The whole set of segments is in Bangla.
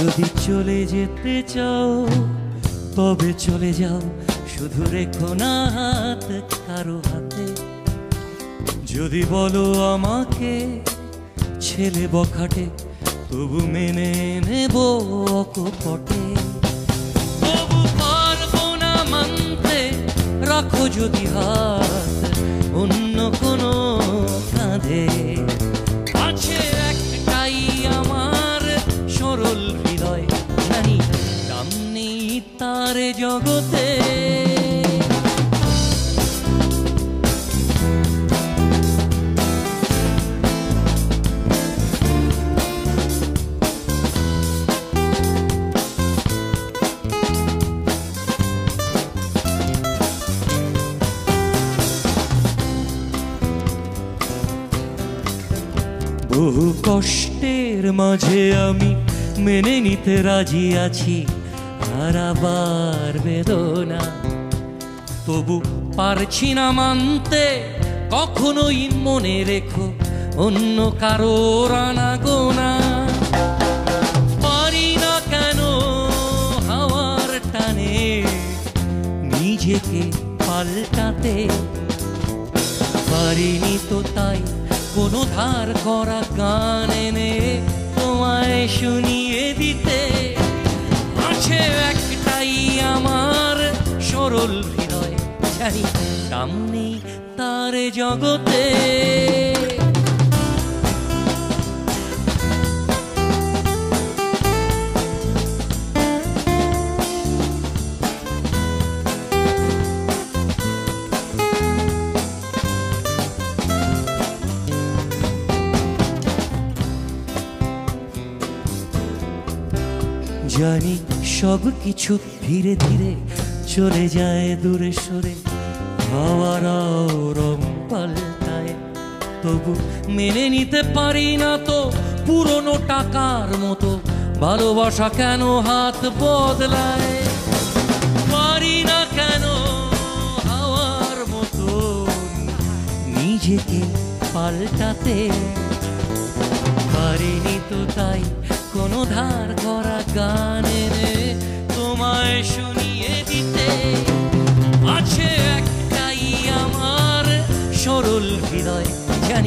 যদি চলে যেতে চাও, তবে চলে যাও। শুধু রেখো না হাত, কারও হাতে। যদি বলো আমাকে, ছেলে বখাটে, তবু মেনে নেব অকপটে। তবু পারব না মানতে, রাখো যদি হাত। তার জগতে। বহু কষ্টের মাঝে আমি মেনে নিতে রাজি আছি। হারাবার বেদনা। তবু পারছি না মানতে, কখনোই মনে রেখো অন্য কারও রানা গোনা পারি না কেন হাওয়ার টানে নিজেকে পাল্টাতে। পারিনি তো তাই কোনো ধার করা গান এনে তোমায় শুনিয়ে দিতে। সরল হৃদয় জানি দাম নেই তার জগতে। জানি সব কিছু ধীরে ধীরে চলে যায় দূরে সরে। হাওয়ারাও রং পাল্টায়। তবু মেনে নিতে পারি না তো পুরনো টাকার মতো। ভালোবাসা কেন হাত বদলায়? পারি না কেন হাওয়ার মতো। নিজেকে পাল্টাতে। পারিনি তো তাই কোনো ধার করা গান তোমায় শুনিয়ে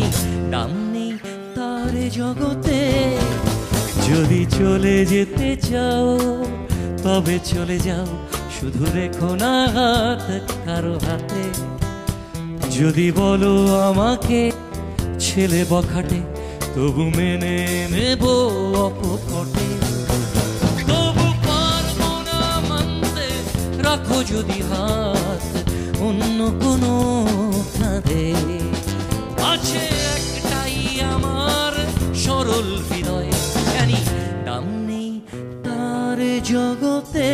জানি দাম নেই তার জগতে। যদি চলে যেতে চাও, তবে চলে যাও, শুধু রেখো না হাত কারও হাতে। যদি বলো আমাকে, ছেলে বখাটে, তবু মেনে নেব অকপটে তবু পারব না মানতে, রাখো যদি হাত অন্য কোনো তার জগতে